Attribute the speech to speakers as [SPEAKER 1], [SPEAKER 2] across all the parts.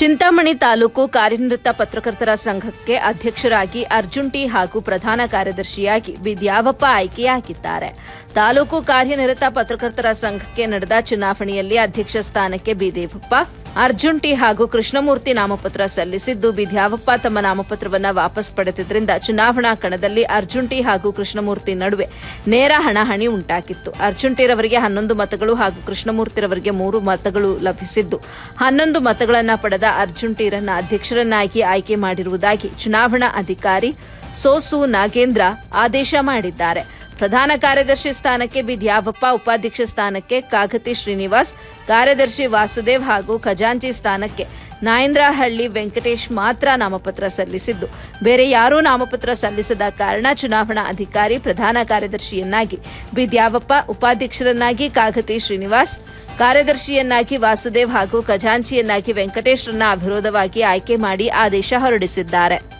[SPEAKER 1] ಚಿಂತಾಮಣಿ ತಾಲೂಕು ಕಾರ್ಯನಿರತ ಪತ್ರಕರ್ತರ ಸಂಘಕ್ಕೆ ಅಧ್ಯಕ್ಷರಾಗಿ ಅರ್ಜುನ್ ಟಿ ಹಾಗೂ ಪ್ರಧಾನ ಕಾರ್ಯದರ್ಶಿಯಾಗಿ ವಿದ್ಯಾವಪ್ಪ ಆಯ್ಕೆಯಾಗಿದ್ದಾರೆ. ತಾಲೂಕು ಕಾರ್ಯನಿರತ ಪತ್ರಕರ್ತರ ಸಂಘಕ್ಕೆ ನಡೆದ ಚುನಾವಣೆಯಲ್ಲಿ ಅಧ್ಯಕ್ಷ ಸ್ಥಾನಕ್ಕೆ ಬಿದೇವಪ್ಪ ಅರ್ಜುನ್ ಹಾಗೂ ಕೃಷ್ಣಮೂರ್ತಿ ನಾಮಪತ್ರ ಸಲ್ಲಿಸಿದ್ದು, ಬಿದ್ಯಾವಪ್ಪ ತಮ್ಮ ನಾಮಪತ್ರವನ್ನ ವಾಪಸ್ ಪಡೆದಿದ್ದರಿಂದ ಚುನಾವಣಾ ಕಣದಲ್ಲಿ ಅರ್ಜುನ್ ಹಾಗೂ ಕೃಷ್ಣಮೂರ್ತಿ ನಡುವೆ ನೇರ ಹಣಾಹಣಿ ಉಂಟಾಗಿತ್ತು. ಅರ್ಜುನ್ ಟಿ ರವರಿಗೆ ಹನ್ನೊಂದು ಮತಗಳು ಹಾಗೂ ಕೃಷ್ಣಮೂರ್ತಿರವರಿಗೆ ಮೂರು ಮತಗಳು ಲಭಿಸಿದ್ದು. ಹನ್ನೊಂದು ಮತಗಳನ್ನು ಪಡೆದ ಅರ್ಜುನ್ ಟಿರನ್ನ ಅಧ್ಯಕ್ಷರನ್ನಾಗಿ ಆಯ್ಕೆ ಮಾಡಿರುವುದಾಗಿ ಚುನಾವಣಾ ಅಧಿಕಾರಿ ಸೋಸು ನಾಗೇಂದ್ರ ಆದೇಶ ಮಾಡಿದ್ದಾರೆ. ಪ್ರಧಾನ ಕಾರ್ಯದರ್ಶಿ ಸ್ಥಾನಕ್ಕೆ ಬಿದ್ಯಾವಪ್ಪ, ಉಪಾಧ್ಯಕ್ಷ ಸ್ಥಾನಕ್ಕೆ ಕಾಗತಿ ಶ್ರೀನಿವಾಸ್, ಕಾರ್ಯದರ್ಶಿ ವಾಸುದೇವ್ ಹಾಗೂ ಖಜಾಂಚಿ ಸ್ಥಾನಕ್ಕೆ ನಾಯಂದ್ರಹಳ್ಳಿ ವೆಂಕಟೇಶ್ ಮಾತ್ರ ನಾಮಪತ್ರ ಸಲ್ಲಿಸಿದ್ದು. ಬೇರೆ ಯಾರೂ ನಾಮಪತ್ರ ಸಲ್ಲಿಸದ ಕಾರಣ ಚುನಾವಣಾ ಅಧಿಕಾರಿ ಪ್ರಧಾನ ಕಾರ್ಯದರ್ಶಿಯನ್ನಾಗಿ ಬಿದ್ಯಾವಪ್ಪ, ಉಪಾಧ್ಯಕ್ಷರನ್ನಾಗಿ ಕಾಗತಿ ಶ್ರೀನಿವಾಸ್, ಕಾರ್ಯದರ್ಶಿಯನ್ನಾಗಿ ವಾಸುದೇವ್ ಹಾಗೂ ಖಜಾಂಚಿಯನ್ನಾಗಿ ವೆಂಕಟೇಶ್ರನ್ನ ಅವಿರೋಧವಾಗಿ ಆಯ್ಕೆ ಮಾಡಿ ಆದೇಶ ಹೊರಡಿಸಿದ್ದಾರೆ.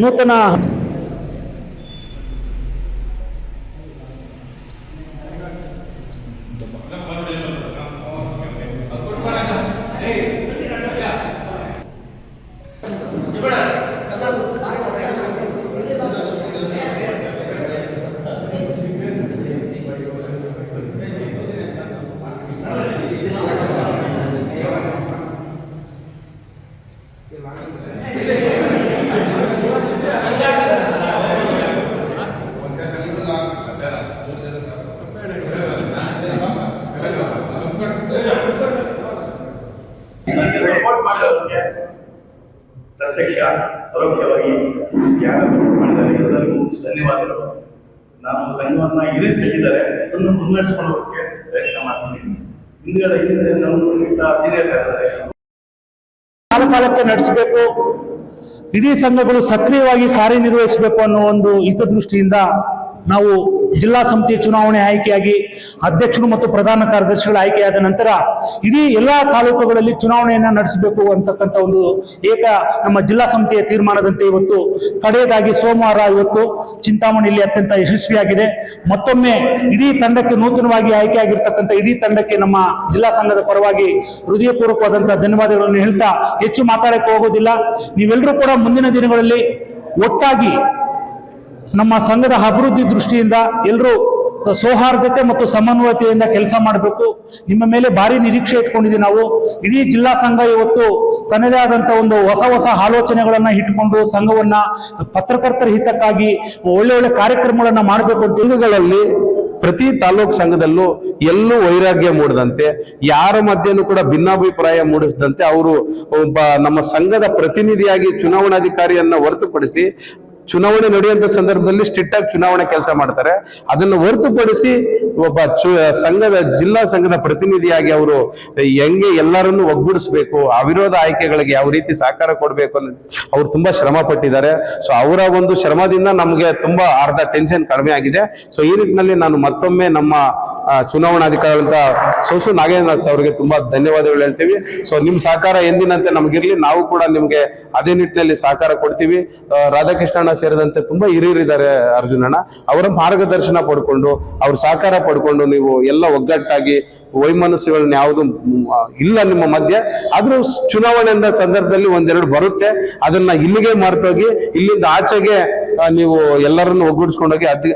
[SPEAKER 2] ನೂತನ
[SPEAKER 3] ಮಾಡೋದಕ್ಕೆ ಪ್ರತ್ಯಕ್ಷ ಪರೋಕ್ಷವಾಗಿ ಯಾರು ಮಾಡಿದ್ದಾರೆ ಎಲ್ಲರಿಗೂ ಧನ್ಯವಾದಗಳು ನಾನು ಸಂಘವನ್ನ ಇರಿಸಿದ್ದಾರೆ ಅದನ್ನು ಮುನ್ನಡೆಸ್ಕೊಳ್ಳೋದಕ್ಕೆ ಪ್ರಯತ್ನ ಮಾಡ್ತೀನಿ ಹಿಂದ್ಗಡೆ ಹಿಂದೆ ನಮ್ಮ ಸೀನಿಯರ್ ಇದ್ದಾರೆ
[SPEAKER 2] ಕಾಲ ನಡೆಸಬೇಕು. ಇಡೀ ಸಂಘಗಳು ಸಕ್ರಿಯವಾಗಿ ಕಾರ್ಯನಿರ್ವಹಿಸಬೇಕು ಅನ್ನೋ ಒಂದು ಹಿತದೃಷ್ಟಿಯಿಂದ ನಾವು ಜಿಲ್ಲಾ ಸಮಿತಿ ಚುನಾವಣೆ ಆಯ್ಕೆಯಾಗಿ, ಅಧ್ಯಕ್ಷರು ಮತ್ತು ಪ್ರಧಾನ ಕಾರ್ಯದರ್ಶಿಗಳು ಆಯ್ಕೆಯಾದ ನಂತರ ಇಡೀ ಎಲ್ಲಾ ತಾಲೂಕುಗಳಲ್ಲಿ ಚುನಾವಣೆಯನ್ನ ನಡೆಸಬೇಕು ಅಂತಕ್ಕಂಥ ಒಂದು ಏಕ ನಮ್ಮ ಜಿಲ್ಲಾ ಸಮಿತಿಯ ತೀರ್ಮಾನದಂತೆ ಇವತ್ತು ಕಡೆಯದಾಗಿ ಸೋಮವಾರ ಇವತ್ತು ಚಿಂತಾಮಣಿಯಲ್ಲಿ ಅತ್ಯಂತ ಯಶಸ್ವಿಯಾಗಿದೆ. ಮತ್ತೊಮ್ಮೆ ಇಡೀ ತಂಡಕ್ಕೆ ನೂತನವಾಗಿ ಆಯ್ಕೆಯಾಗಿರ್ತಕ್ಕಂಥ ಇಡೀ ತಂಡಕ್ಕೆ ನಮ್ಮ ಜಿಲ್ಲಾ ಸಂಘದ ಪರವಾಗಿ ಹೃದಯಪೂರ್ವಕವಾದಂತಹ ಧನ್ಯವಾದಗಳನ್ನು ಹೇಳ್ತಾ ಹೆಚ್ಚು ಮಾತಾಡಕ್ಕೆ ಹೋಗೋದಿಲ್ಲ. ನೀವೆಲ್ಲರೂ ಕೂಡ ಮುಂದಿನ ದಿನಗಳಲ್ಲಿ ಒಟ್ಟಾಗಿ ನಮ್ಮ ಸಂಘದ ಅಭಿವೃದ್ಧಿ ದೃಷ್ಟಿಯಿಂದ ಎಲ್ಲರೂ ಸೌಹಾರ್ದತೆ ಮತ್ತು ಸಮನ್ವಯತೆಯಿಂದ ಕೆಲಸ ಮಾಡಬೇಕು. ನಿಮ್ಮ ಮೇಲೆ ಭಾರಿ ನಿರೀಕ್ಷೆ ಇಟ್ಕೊಂಡಿದ್ದೀವಿ ನಾವು. ಇಡೀ ಜಿಲ್ಲಾ ಸಂಘ ಇವತ್ತು ತನ್ನದೇ ಆದಂಥ ಒಂದು ಹೊಸ ಹೊಸ ಆಲೋಚನೆಗಳನ್ನು ಇಟ್ಕೊಂಡು ಸಂಘವನ್ನ ಪತ್ರಕರ್ತರ ಹಿತಕ್ಕಾಗಿ ಒಳ್ಳೆ ಒಳ್ಳೆ ಕಾರ್ಯಕ್ರಮಗಳನ್ನು ಮಾಡಬೇಕು ಅಂತ
[SPEAKER 4] ಸಂಘಗಳಲ್ಲಿ, ಪ್ರತಿ ತಾಲೂಕ್ ಸಂಘದಲ್ಲೂ ಎಲ್ಲೂ ವೈರಾಗ್ಯ ಮೂಡದಂತೆ, ಯಾರ ಮಧ್ಯನೂ ಕೂಡ ಭಿನ್ನಾಭಿಪ್ರಾಯ ಮೂಡಿಸದಂತೆ ಅವರು ಒಬ್ಬ ನಮ್ಮ ಸಂಘದ ಪ್ರತಿನಿಧಿಯಾಗಿ ಚುನಾವಣಾಧಿಕಾರಿಯನ್ನ ಹೊರತುಪಡಿಸಿ ಚುನಾವಣೆ ನಡೆಯುವಂತ ಸಂದರ್ಭದಲ್ಲಿ ಸ್ಟ್ರಿಕ್ಟ್ ಆಗಿ ಚುನಾವಣೆ ಕೆಲಸ ಮಾಡ್ತಾರೆ. ಅದನ್ನು ಹೊರತುಪಡಿಸಿ ಒಬ್ಬ ಸಂಘದ, ಜಿಲ್ಲಾ ಸಂಘದ ಪ್ರತಿನಿಧಿಯಾಗಿ ಅವರು ಹೆಂಗೆ ಎಲ್ಲರನ್ನು ಒಗ್ಗೂಡಿಸ್ಬೇಕು, ಅವಿರೋಧ ಆಯ್ಕೆಗಳಿಗೆ ಯಾವ ರೀತಿ ಸಹಕಾರ ಕೊಡಬೇಕು ಅನ್ನೋ ಅವ್ರು ತುಂಬಾ ಶ್ರಮ ಪಟ್ಟಿದ್ದಾರೆ. ಸೊ ಅವರ ಒಂದು ಶ್ರಮದಿಂದ ನಮಗೆ ತುಂಬಾ ಅರ್ಧ ಟೆನ್ಷನ್ ಕಡಿಮೆ ಆಗಿದೆ. ಸೊ ಈ ನಿಟ್ಟಿನಲ್ಲಿ ನಾನು ಮತ್ತೊಮ್ಮೆ ನಮ್ಮ ಚುನಾವಣಾಧಿಕಾರಿ ಸೋಸು ನಾಗೇಂದ್ರ ಅವರಿಗೆ ತುಂಬಾ ಧನ್ಯವಾದಗಳು ಹೇಳ್ತೀವಿ. ಸೊ ನಿಮ್ ಸಹಕಾರ ಎಂದಿನಂತೆ ನಮ್ಗಿರ್ಲಿ, ನಾವು ಕೂಡ ನಿಮ್ಗೆ ಅದೇ ನಿಟ್ಟಿನಲ್ಲಿ ಸಹಕಾರ ಕೊಡ್ತೀವಿ. ರಾಧಾಕೃಷ್ಣಣ್ಣ ಸೇರಿದಂತೆ ತುಂಬಾ ಹಿರಿಯರಿದ್ದಾರೆ ಅರ್ಜುನಣ್ಣ ಅವರ ಮಾರ್ಗದರ್ಶನ ಪಡ್ಕೊಂಡು, ಅವ್ರ ಸಹಕಾರ ಪಡ್ಕೊಂಡು ನೀವು ಎಲ್ಲ ಒಗ್ಗಟ್ಟಾಗಿ ವೈಮನಸ್ಸುಗಳನ್ನ ಯಾವುದು ಇಲ್ಲ ನಿಮ್ಮ ಮಧ್ಯೆ, ಆದ್ರೂ ಚುನಾವಣೆ ಅಂದ ಸಂದರ್ಭದಲ್ಲಿ ಒಂದೆರಡು ಬರುತ್ತೆ. ಅದನ್ನ ಇಲ್ಲಿಗೆ ಮರ್ತೋಗಿ, ಇಲ್ಲಿಂದ ಆಚೆಗೆ ನೀವು ಎಲ್ಲರನ್ನು ಒಗ್ಗೂಡಿಸ್ಕೊಂಡೋಗಿ ಅದ್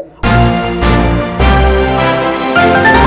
[SPEAKER 4] あ!